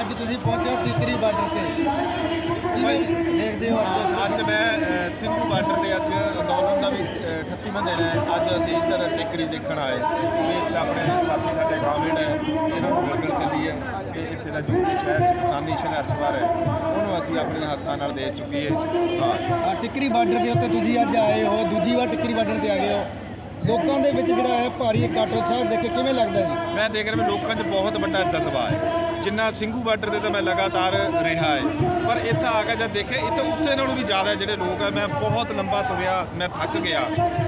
ਅੱਜ ਤੁਸੀਂ ਪਹੁੰਚੇ ਹੋ ਟਿਕਰੀ ਬਾਰਡਰ ਤੇ। ਦੇਖਦੇ ਹੋ ਅੱਜ? ਮੈਂ ਸਿੰਘੂ ਬਾਰਡਰ ਤੇ ਅੱਜ ਅੰਦੋਲਨ ਦਾ ਵੀ ਅ, 38ਵਾਂ ਦਿਨ ਹੈ। ਅੱਜ ਅਸੀਂ ਇੱਧਰ ਟਿਕਰੀ ਦੇਖਣ ਆਏ। ਇੱਥੇ ਆਪਣੇ ਸਾਥੀ ਸਾਡੇ ਕਾਮਰੇਡ ਹੈ। ਇਹਨਾਂ ਨੂੰ ਮਿਲਣ ਚੱਲੀ ਹੈ ਤੇ ਇੱਥੇ ਦਾ ਜੋ ਸ਼ਹਿਰ ਕਿਸਾਨੀ ਸੰਘਰਸ਼ ਵਾਰ ਹੈ ਉਹਨੂੰ ਅਸੀਂ ਆਪਣੇ ਹੱਥਾਂ ਨਾਲ ਦੇ ਚੁੱਕੀਏ। ਹਾਂ ਆ ਟਿਕਰੀ ਬਾਰਡਰ ਦੇ ਉੱਤੇ ਤੁਸੀਂ ਅੱਜ ਆਏ ਹੋ। ਦੂਜੀ ਵਾਰ ਟਿਕਰੀ ਬਾਰਡਰ ਤੇ ਆ ਗਏ ਹੋ। ਲੋਕਾਂ ਦੇ ਵਿੱਚ ਜਿਹੜਾ ਹੈ ਭਾਰੀ ਇਕੱਠ ਉੱਥੇ ਦੇਖ ਕੇ ਕਿਵੇਂ ਲੱਗਦਾ ਜੀ? ਮੈਂ ਦੇਖ ਰਿਹਾ ਲੋਕਾਂ 'ਚ ਬਹੁਤ ਵੱਡਾ ਜਜ਼ਬਾ ਹੈ। ਜਿੰਨਾ ਸਿੰਘੂ ਬਾਰਡਰ ਤੇ ਤਾਂ ਮੈਂ ਲਗਾਤਾਰ ਰਿਹਾ ਹੈ ਪਰ ਇੱਥੇ ਆ ਕੇ ਜਦ ਦੇਖੇ ਇੱਥੇ ਉੱਤੇ ਨਾਲੋਂ ਵੀ ਜ਼ਿਆਦਾ ਜਿਹੜੇ ਲੋਕ ਹੈ ਮੈਂ ਬਹੁਤ ਲੰਬਾ ਤੁਰਿਆ ਮੈਂ ਥੱਕ ਗਿਆ।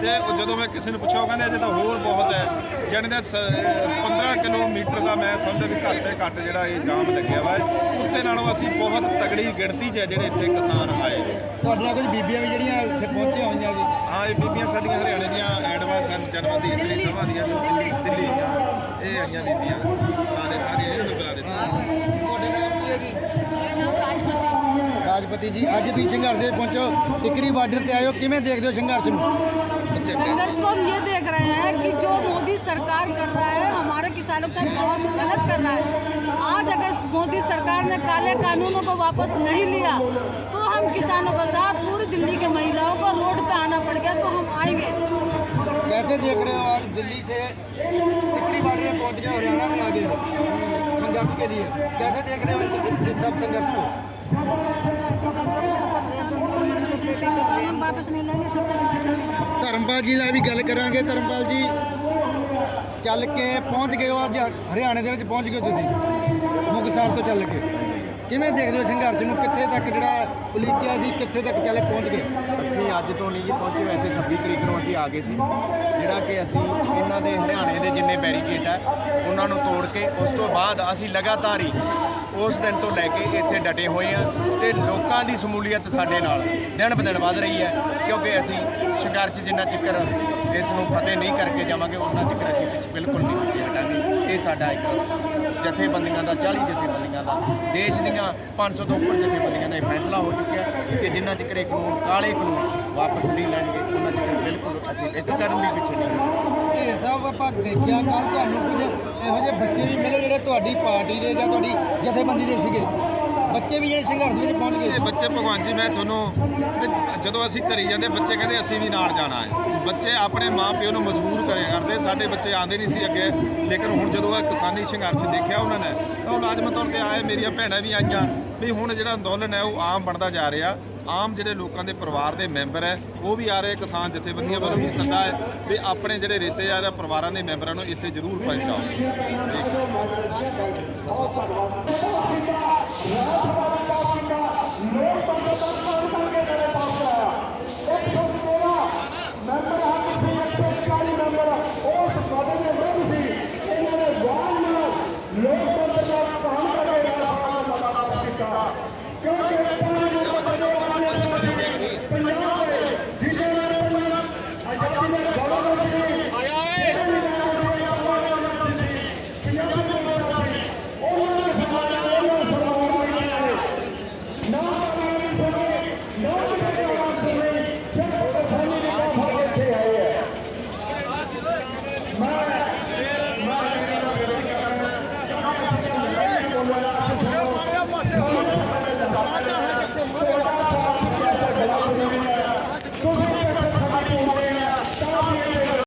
ਤੇ ਜਦੋਂ ਮੈਂ ਕਿਸੇ ਨੂੰ ਪੁੱਛਿਆ ਉਹ ਕਹਿੰਦੇ ਅਜੇ ਤਾਂ ਹੋਰ ਬਹੁਤ ਹੈ। ਜਾਣੀ ਦਾ 15 ਕਿਲੋਮੀਟਰ ਦਾ ਮੈਂ ਸਮਝਦਾ ਵੀ ਘੱਟ ਤੇ ਘੱਟ ਜਿਹੜਾ ਇਹ ਜਾਮ ਲੱਗਿਆ ਵਾ ਉੱਤੇ ਨਾਲੋਂ ਅਸੀਂ ਬਹੁਤ ਤਗੜੀ ਗਿਣਤੀ 'ਚ ਹੈ ਜਿਹੜੇ ਇੱਥੇ ਕਿਸਾਨ ਆਏ ਤੁਹਾਡੇ ਨਾਲ ਕੁਝ ਬੀਬੀਆਂ ਵੀ ਜਿਹੜੀਆਂ ਇੱਥੇ ਪਹੁੰਚੀਆਂ ਹੋਈਆਂ ਜੀ? ਹਾਂ ਇਹ ਬੀਬੀਆਂ ਸਾਡੀਆਂ ਹਰਿਆਣੇ ਦੀਆਂ ਐਡਵਾਂਸ ਜਨਮ ਦੀ ਇਸਤਰੀ ਸਭਾ ਦੀਆਂ ਜੋ ਦਿੱਲੀ ਦਿੱਲੀ ਦੀਆਂ। ਇਹ ਆਈਆਂ ਬੀਬੀਆਂ। ਸਾਰੇ ਸਾਰੇ ਇਹਨਾਂ ਨੂੰ ਬੁਲਾ ਦਿੱਤਾ ਤੁਹਾਡੇ ਨਾਮ ਕੀ ਹੈ ਜੀ मेरा नाम राजपति ਰਾਜਪਤੀ ਜੀ ਅੱਜ ਤੁਸੀਂ ਸੰਘਰਸ਼ ਦੇ ਪਹੁੰਚੋ ਟਿਕਰੀ ਬਾਰਡਰ ਤੇ ਆਏ ਹੋ ਕਿਵੇਂ ਦੇਖਦੇ ਹੋ ਸੰਘਰਸ਼ ਨੂੰ संघर्ष को हम ये देख रहे हैं कि जो मोदी सरकार कर रहा है हमारे किसानों के साथ बहुत गलत कर रहा है आज अगर मोदी सरकार ने काले कानूनों को वापस नहीं लिया तो हम किसानों के साथ पूरी दिल्ली के महिलाओं को रोड पे आना पड़ गया तो हम आएंगे कैसे देख रहे हो आज दिल्ली से टिकरी बार्डर में पहुंच गए हरियाणा में आ गए हो संघर्ष के लिए कैसे देख रहे हो इस- इस सब संघर्ष को हम वापस नहीं लेंगे तब तक ਧਰਮਪਾਲ ਜੀ ਨਾਲ ਵੀ ਗੱਲ ਕਰਾਂਗੇ ਧਰਮਪਾਲ ਜੀ ਚੱਲ ਕੇ ਪਹੁੰਚ ਗਏ ਹੋ ਅੱਜ ਹਰਿਆਣੇ ਦੇ ਵਿੱਚ ਪਹੁੰਚ ਗਏ ਹੋ ਤੁਸੀਂ ਮੁਕਤਸਰ ਤੋਂ ਚੱਲ ਕੇ ਕਿਵੇਂ ਦੇਖਦੇ ਹੋ ਸੰਘਰਸ਼ ਨੂੰ? ਕਿੱਥੇ ਤੱਕ ਜਿਹੜਾ ਉਲੀਕਿਆ ਸੀ ਕਿੱਥੇ ਤੱਕ ਚੱਲੇ ਪਹੁੰਚ ਗਏ ਅਸੀਂ ਅੱਜ ਤੋਂ ਨਹੀਂ ਜੀ ਪਹੁੰਚੇ, ਵੈਸੇ 26 ਤਰੀਕ ਨੂੰ ਅਸੀਂ ਆ ਗਏ ਸੀ। ਜਿਹੜਾ ਕਿ ਅਸੀਂ ਇਹਨਾਂ ਦੇ ਹਰਿਆਣੇ ਦੇ ਜਿੰਨੇ ਬੈਰੀਕੇਡ ਹੈ ਉਹਨਾਂ ਨੂੰ ਤੋੜ ਕੇ ਉਸ ਤੋਂ ਬਾਅਦ ਅਸੀਂ ਲਗਾਤਾਰ ਹੀ ਉਸ ਦਿਨ ਤੋਂ ਲੈ ਕੇ ਇੱਥੇ ਡਟੇ ਹੋਏ ਆ ਤੇ ਲੋਕਾਂ ਦੀ ਸਮੂਲੀਅਤ ਸਾਡੇ ਨਾਲ ਦਿਨ ਬ ਦਿਨ ਵੱਧ ਰਹੀ ਹੈ, ਕਿਉਂਕਿ ਅਸੀਂ ਸੰਘਰਸ਼ ਜਿੰਨਾ ਚੱਕਰ ਇਸ ਨੂੰ ਫਤਿਹ ਨਹੀਂ ਕਰਕੇ ਜਾਵਾਂਗੇ ਉਹਨਾਂ ਚੱਕਰ ਅਸੀਂ ਬਿਲਕੁਲ ਨਹੀਂ ਪਿੱਛੇ ਹਟਾਂਗੇ। ਇਹ ਸਾਡਾ ਇੱਕ ਜਥੇਬੰਦੀਆਂ ਦਾ 40 ਜਥੇਬੰਦੀਆਂ ਦਾ। ਦੇਸ਼ ਦੀਆਂ 500 ਤੋਂ ਉੱਪਰ ਜਥੇਬੰਦੀਆਂ ਦਾ ਇਹ ਫੈਸਲਾ ਹੋ ਚੁੱਕਿਆ ਕਿ ਜਿੰਨਾ ਚਿਰ ਇਹ ਕਾਨੂੰਨ, ਕਾਲੇ ਕਾਨੂੰਨ ਵਾਪਸ ਨਹੀਂ ਲੈਣਗੇ, ਉਹਨਾਂ ਚਿਰ ਬਿਲਕੁਲ ਅਸੀਂ ਇੱਕ ਕਰਨ ਲਈ ਪਿੱਛੇ ਨਹੀਂ ਢੇਰ ਸਾਹਿਬ ਆਪਾਂ ਦੇਖਿਆ ਕੱਲ ਤੁਹਾਨੂੰ ਕੁਝ ਇਹੋ ਜਿਹੇ ਬੱਚੇ ਵੀ ਮਿਲੇ ਜਿਹੜੇ ਤੁਹਾਡੀ ਪਾਰਟੀ ਦੇ ਜਾਂ ਤੁਹਾਡੀ ਜਥੇਬੰਦੀ ਦੇ ਸੀਗੇ। ਬੱਚੇ ਵੀ ਜਿਹੜੇ ਸੰਘਰਸ਼ ਵਿੱਚ ਪਹੁੰਚ ਗਏ। ਬੱਚੇ ਭਗਵਾਨ ਜੀ, ਮੈਂ ਤੁਹਾਨੂੰ ਜਦੋਂ ਅਸੀਂ ਘਰੀ ਜਾਂਦੇ, ਬੱਚੇ ਕਹਿੰਦੇ ਅਸੀਂ ਵੀ ਨਾਲ ਜਾਣਾ ਹੈ। ਬੱਚੇ ਆਪਣੇ ਮਾਪਿਓ ਨੂੰ ਮਜਬੂਰ ਕਰਿਆ ਕਰਦੇ, ਸਾਡੇ ਬੱਚੇ ਆਂਦੇ ਨਹੀਂ ਸੀ ਅੱਗੇ। ਲੇਕਿਨ ਹੁਣ ਜਦੋਂ ਇਹ ਕਿਸਾਨੀ ਸੰਘਰਸ਼ ਦੇਖਿਆ ਉਹਨਾਂ ਨੇ, ਤਾਂ ਉਹ ਲਾਜ਼ਮੀ ਤੌਰ ਤੇ ਆਏ, ਮੇਰੀਆਂ ਭੈਣਾਂ ਵੀ ਆਈਆਂ। ਵੀ ਹੁਣ ਜਿਹੜਾ ਅੰਦੋਲਨ ਹੈ, ਉਹ ਆਮ ਬਣਦਾ ਜਾ ਰਿਹਾ। ਆਮ ਜਿਹੜੇ ਲੋਕਾਂ ਦੇ ਪਰਿਵਾਰ ਦੇ ਮੈਂਬਰ ਹੈ, ਉਹ ਵੀ ਆ ਰਹੇ, ਕਿਸਾਨ ਜਥੇਬੰਦੀਆਂ ਵੱਲੋਂ ਵੀ ਸੱਦਾ ਹੈ ਵੀ ਆਪਣੇ ਜਿਹੜੇ ਰਿਸ਼ਤੇਦਾਰ ਆ, ਪਰਿਵਾਰਾਂ ਦੇ ਮੈਂਬਰਾਂ ਨੂੰ ਇੱਥੇ ਜ਼ਰੂਰ ਪਹੁੰਚਾਓ। No!